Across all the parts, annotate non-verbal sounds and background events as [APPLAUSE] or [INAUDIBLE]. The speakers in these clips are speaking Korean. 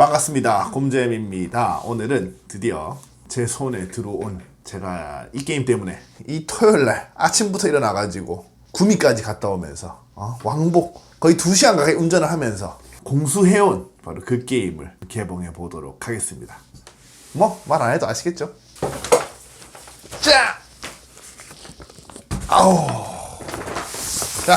반갑습니다. 곰잼입니다. 오늘은 드디어 제 손에 들어온 제가 이 게임 때문에 이 토요일 날 아침부터 일어나가지고 구미까지 갔다 오면서 어? 왕복 거의 2시간 가까이 운전을 하면서 공수해온 바로 그 게임을 개봉해 보도록 하겠습니다. 뭐 말 안 해도 아시겠죠? 자! 아우! 자!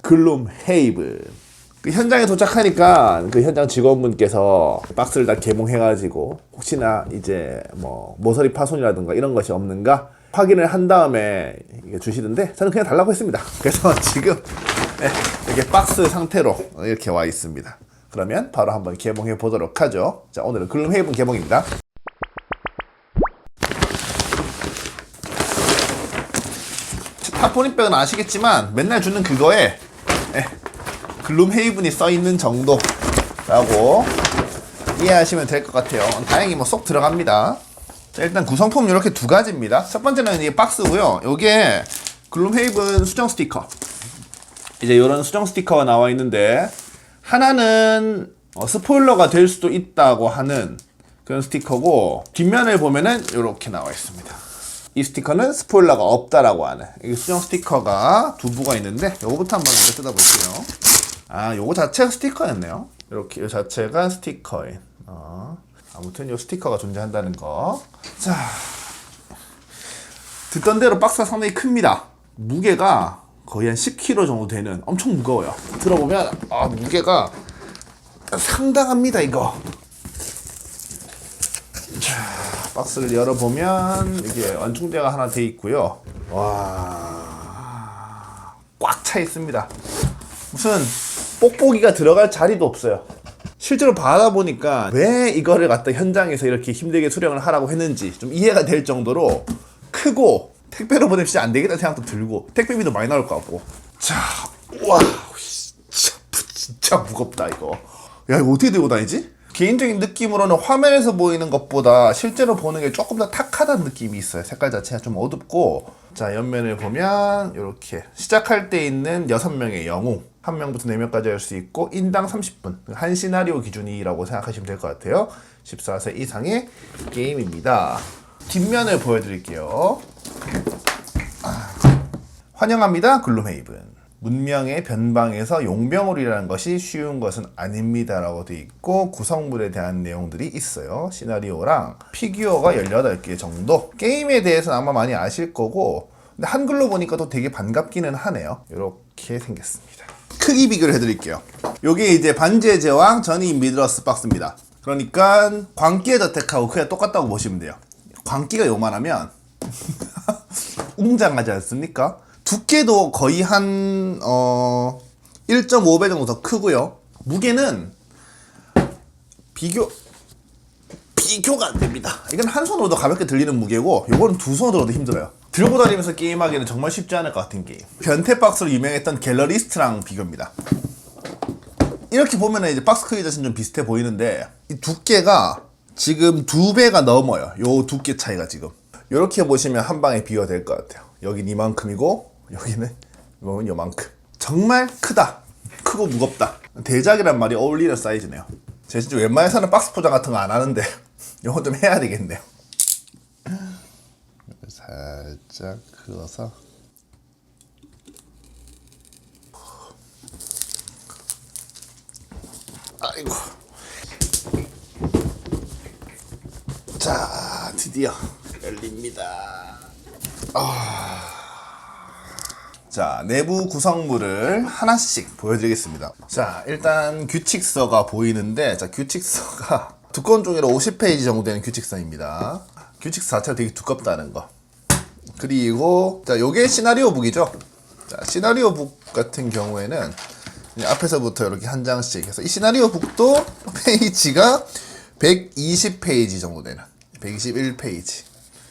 글룸 헤이븐 그 현장에 도착하니까 그 현장 직원분께서 박스를 다 개봉해가지고 혹시나 이제 뭐 모서리 파손이라든가 이런 것이 없는가 확인을 한 다음에 이게 주시던데 저는 그냥 달라고 했습니다. 그래서 [LAUGHS] 지금 네, 이렇게 박스 상태로 이렇게 와 있습니다. 그러면 바로 한번 개봉해 보도록 하죠. 자 오늘은 글룸 헤이븐 개봉입니다. 타포니백은 아시겠지만 맨날 주는 그거에 예, 글룸 헤이븐이 써 있는 정도라고 이해하시면 될 것 같아요. 다행히 뭐 쏙 들어갑니다. 자, 일단 구성품 이렇게 두 가지입니다. 첫 번째는 이 박스고요. 요게 글룸 헤이븐 수정 스티커. 이제 이런 수정 스티커가 나와 있는데 하나는 어, 스포일러가 될 수도 있다고 하는 그런 스티커고 뒷면을 보면은 이렇게 나와 있습니다. 이 스티커는 스포일러가 없다라고 하는 이 수정 스티커가 두 부가 있는데 요거부터 한번 뜯어볼게요. 아, 요거 자체가 스티커였네요. 이렇게 요 자체가 스티커인. 어. 아무튼 요 스티커가 존재한다는 거. 자, 듣던 대로 박스가 상당히 큽니다. 무게가 거의 한 10kg 정도 되는 엄청 무거워요. 들어보면 아 무게가 상당합니다 이거. 자, 박스를 열어보면 이게 완충제가 하나 돼 있고요. 와, 꽉 차 있습니다. 무슨 뽁뽁이가 들어갈 자리도 없어요. 실제로 받아보니까 왜 이거를 갖다 현장에서 이렇게 힘들게 수령을 하라고 했는지 좀 이해가 될 정도로 크고 택배로 보내면 진짜 안 되겠다 생각도 들고 택배비도 많이 나올 것 같고 자, 와, 진짜, 진짜 무겁다 이거. 야 이거 어떻게 들고 다니지? 개인적인 느낌으로는 화면에서 보이는 것보다 실제로 보는 게 조금 더 탁하다는 느낌이 있어요. 색깔 자체가 좀 어둡고 자 옆면을 보면 이렇게 시작할 때 있는 6명의 영웅 한 명부터 4명까지 할 수 있고 인당 30분 한 시나리오 기준이라고 생각하시면 될 것 같아요. 14세 이상의 게임입니다. 뒷면을 보여드릴게요. 환영합니다. 글룸헤이븐. 문명의 변방에서 용병울이라는 것이 쉬운 것은 아닙니다라고 돼 있고 구성물에 대한 내용들이 있어요. 시나리오랑 피규어가 18개 정도. 게임에 대해서는 아마 많이 아실 거고 근데 한글로 보니까 또 되게 반갑기는 하네요. 이렇게 생겼습니다. 크기 비교를 해드릴게요. 요게 이제 반지의 제왕 전이 미드러스 박스입니다. 그러니까 광기의 저택하고 크기가 똑같다고 보시면 돼요. 광기가 요만하면 [LAUGHS] 웅장하지 않습니까? 두께도 거의 한, 어, 1.5배 정도 더 크고요. 무게는 비교, 비교가 안 됩니다. 이건 한 손으로도 가볍게 들리는 무게고, 요거는 두 손으로도 힘들어요. 들고 다니면서 게임하기는 정말 쉽지 않을 것 같은 게임. 변태 박스로 유명했던 갤러리스트랑 비교입니다. 이렇게 보면은 이제 박스 크기 자체는 좀 비슷해 보이는데, 이 두께가 지금 두 배가 넘어요. 요 두께 차이가 지금. 이렇게 보시면 한 방에 비교될 것 같아요. 여긴 이만큼이고 여기는 이거는 요만큼. 정말 크다. 크고 무겁다. 대작이란 말이 어울리는 사이즈네요. 제가 진짜 웬만해서는 박스 포장 같은 거 안 하는데 [LAUGHS] 이거 좀 해야 되겠네요. 살짝 그어서 아이고 자 드디어 열립니다. 자, 내부 구성물을 하나씩 보여드리겠습니다. 자, 일단 규칙서가 보이는데, 자, 규칙서가 [LAUGHS] 두꺼운 종이로 50페이지 정도 되는 규칙서입니다. 규칙서 자체가 되게 두껍다는 거. 그리고, 자, 요게 시나리오 북이죠. 자, 시나리오 북 같은 경우에는 앞에서부터 이렇게 한 장씩 해서 이 시나리오 북도 페이지가 120페이지 정도 되는 121페이지.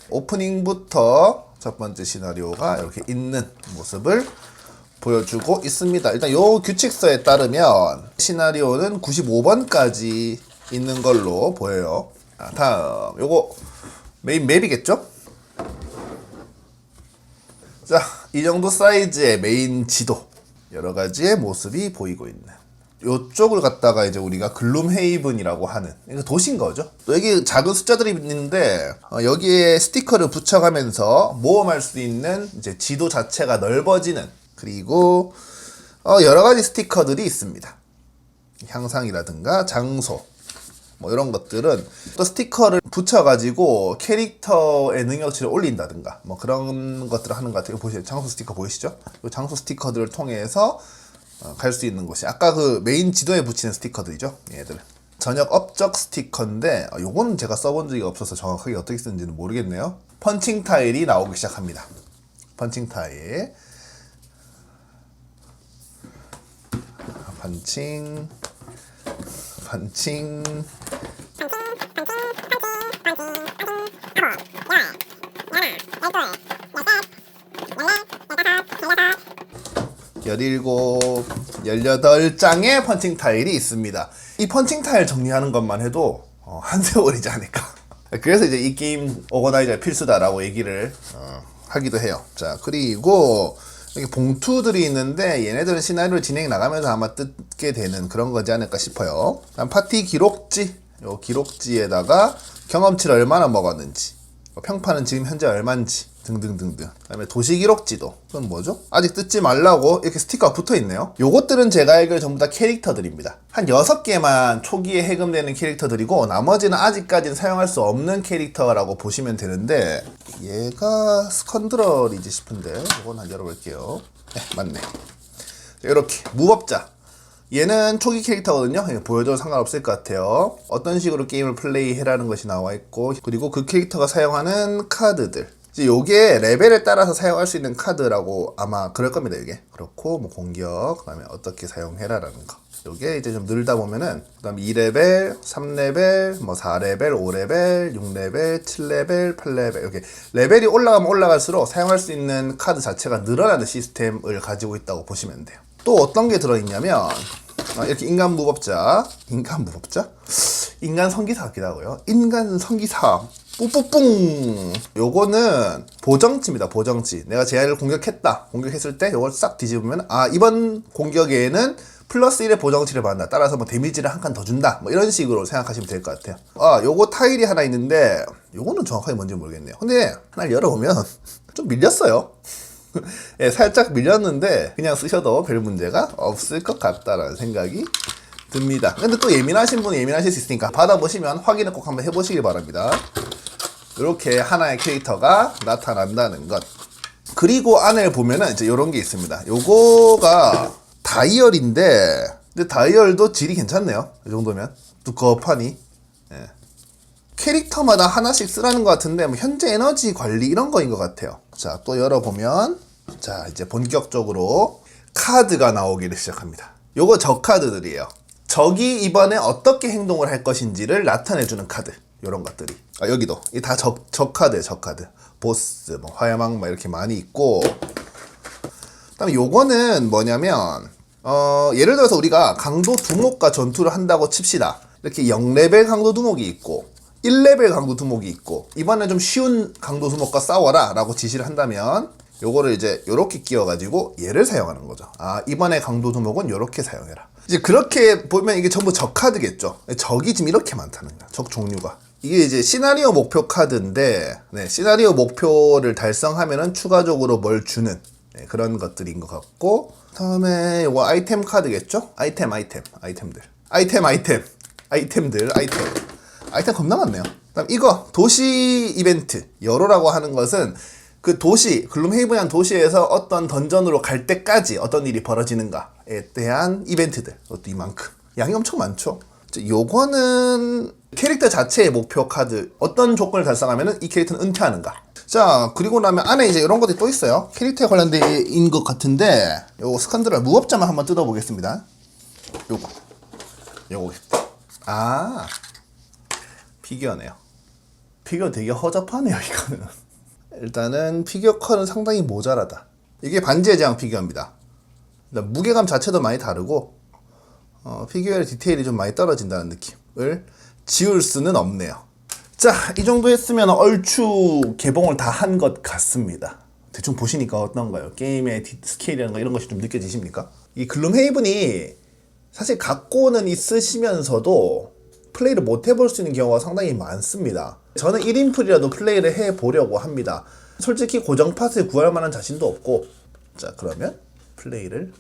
오프닝부터 첫 번째 시나리오가 이렇게 있는 모습을 보여주고 있습니다. 일단 요 규칙서에 따르면 시나리오는 95번까지 있는 걸로 보여요. 자, 다음 요거 메인 맵이겠죠? 자, 이 정도 사이즈의 메인 지도 여러 가지의 모습이 보이고 있는 요쪽을 갖다가 이제 우리가 글룸헤이븐이라고 하는 도시인 거죠. 또 여기 작은 숫자들이 있는데 어, 여기에 스티커를 붙여가면서 모험할 수 있는 이제 지도 자체가 넓어지는 그리고 어, 여러 가지 스티커들이 있습니다. 향상이라든가 장소 뭐 이런 것들은 또 스티커를 붙여가지고 캐릭터의 능력치를 올린다든가 뭐 그런 것들을 하는 것 같아요. 보시죠. 장소 스티커 보이시죠? 이 장소 스티커들을 통해서 어, 갈 수 있는 곳이 아까 그 메인 지도에 붙이는 스티커들이죠. 얘들. 저녁 업적 스티커인데 어, 요거는 제가 써본 적이 없어서 정확하게 어떻게 쓰는지는 모르겠네요. 펀칭 타일이 나오기 시작합니다. 펀칭 타일. 펀칭 펀칭 열일곱, 열여덟 장의 펀칭 타일이 있습니다. 이 펀칭 타일 정리하는 것만 해도 어, 한 세월이지 않을까. [LAUGHS] 그래서 이제 이 게임 오거나이저 필수다라고 얘기를 어, 하기도 해요. 자 그리고 여기 봉투들이 있는데 얘네들은 시나리오 진행 나가면서 아마 뜯게 되는 그런 거지 않을까 싶어요. 파티 기록지, 요 기록지에다가 경험치를 얼마나 먹었는지, 뭐 평판은 지금 현재 얼마인지 등등등등. 그 다음에 도시 기록지도. 그건 뭐죠? 아직 뜯지 말라고 이렇게 스티커가 붙어 있네요. 요것들은 제가 알기로 전부 다 캐릭터들입니다. 한 6개만 초기에 해금되는 캐릭터들이고 나머지는 아직까지는 사용할 수 없는 캐릭터라고 보시면 되는데 얘가 스컨드럴이지 싶은데 이건 한 열어볼게요. 네, 맞네. 이렇게 무법자. 얘는 초기 캐릭터거든요. 보여줘도 상관없을 것 같아요. 어떤 식으로 게임을 플레이해라는 것이 나와 있고 그리고 그 캐릭터가 사용하는 카드들. 이제 요게 레벨에 따라서 사용할 수 있는 카드라고 아마 그럴 겁니다. 이게 그렇고 뭐 공격 그다음에 어떻게 사용해라라는 거. 요게 이제 좀 늘다 보면은 그다음에 2레벨, 3레벨, 뭐 4레벨, 5레벨, 6레벨, 7레벨, 8레벨 이렇게 레벨이 올라가면 올라갈수록 사용할 수 있는 카드 자체가 늘어나는 시스템을 가지고 있다고 보시면 돼요. 또 어떤 게 들어있냐면 아, 이렇게 인간 무법자, 인간 무법자, 인간 성기사 같기도 하고요. 인간 성기사, 뿌뿌뿡. 요거는 보정치입니다. 보정치. 내가 제안을 공격했다. 공격했을 때 요걸 싹 뒤집으면 아 이번 공격에는 플러스 1의 보정치를 받는다. 따라서 뭐 데미지를 한 칸 더 준다. 뭐 이런 식으로 생각하시면 될 것 같아요. 아 요거 타일이 하나 있는데 요거는 정확하게 뭔지 모르겠네요. 근데 하나를 열어보면 [LAUGHS] 좀 밀렸어요. [LAUGHS] 예, 살짝 밀렸는데 그냥 쓰셔도 별 문제가 없을 것 같다라는 생각이 듭니다. 근데 또 예민하신 분은 예민하실 수 있으니까 받아보시면 확인을 꼭 한번 해보시기 바랍니다. 이렇게 하나의 캐릭터가 나타난다는 것. 그리고 안에 보면은 이제 이런 게 있습니다. 요거가 다이얼인데, 근데 다이얼도 질이 괜찮네요. 이 정도면 두꺼우하니. 예. 캐릭터마다 하나씩 쓰라는 것 같은데 뭐 현재 에너지 관리 이런 거인 것 같아요. 자, 또 열어보면 자 이제 본격적으로 카드가 나오기를 시작합니다. 요거 적 카드들이에요. 적이 이번에 어떻게 행동을 할 것인지를 나타내주는 카드. 요런 것들이. 아, 여기도. 이 다 적, 적 카드예요, 적 카드. 보스, 뭐, 화야망, 막 이렇게 많이 있고. 그 다음에 요거는 뭐냐면, 어, 예를 들어서 우리가 강도 두목과 전투를 한다고 칩시다. 이렇게 0레벨 강도 두목이 있고, 1레벨 강도 두목이 있고, 이번에 좀 쉬운 강도 두목과 싸워라 라고 지시를 한다면, 요거를 이제 요렇게 끼워 가지고 얘를 사용하는 거죠. 아, 이번에 강도 두목은 요렇게 사용해라. 이제 그렇게 보면 이게 전부 적 카드겠죠. 적이 지금 이렇게 많다는 거야. 적 종류가. 이게 이제 시나리오 목표 카드인데, 네, 시나리오 목표를 달성하면은 추가적으로 뭘 주는 네, 그런 것들인 것 같고, 다음에 요거 아이템 카드겠죠? 아이템, 아이템, 아이템들. 아이템, 아이템, 아이템들, 아이템. 아이템 겁나 많네요. 그다음 이거 도시 이벤트 여로라고 하는 것은 그 도시 글룸헤이븐이란 도시에서 어떤 던전으로 갈 때까지 어떤 일이 벌어지는가에 대한 이벤트들 그것도 이만큼 양이 엄청 많죠. 요거는 캐릭터 자체의 목표 카드 어떤 조건을 달성하면은 이 캐릭터는 은퇴하는가. 자 그리고 나면 안에 이제 이런 것들이 또 있어요. 캐릭터에 관련된 것 같은데 요 스칸드를 무법자만 한번 뜯어보겠습니다. 요거 요거 아 피규어네요. 피규어 되게 허접하네요, 이거는. 일단은 피규어 컬은 상당히 모자라다. 이게 반지의 제왕 피규어입니다. 일단 무게감 자체도 많이 다르고, 어, 피규어의 디테일이 좀 많이 떨어진다는 느낌을 지울 수는 없네요. 자, 이 정도 했으면 얼추 개봉을 다 한 것 같습니다. 대충 보시니까 어떤가요? 게임의 디- 스케일이라는 거 이런 것이 좀 느껴지십니까? 이 글룸헤이븐이 사실 갖고는 있으시면서도 플레이를 못 해볼 수 있는 경우가 상당히 많습니다. 저는 1인풀이라도 플레이를 해보려고 합니다. 솔직히 고정 팟을 구할 만한 자신도 없고 자 그러면 플레이를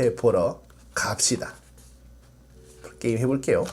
해보러 갑시다. 게임 해볼게요.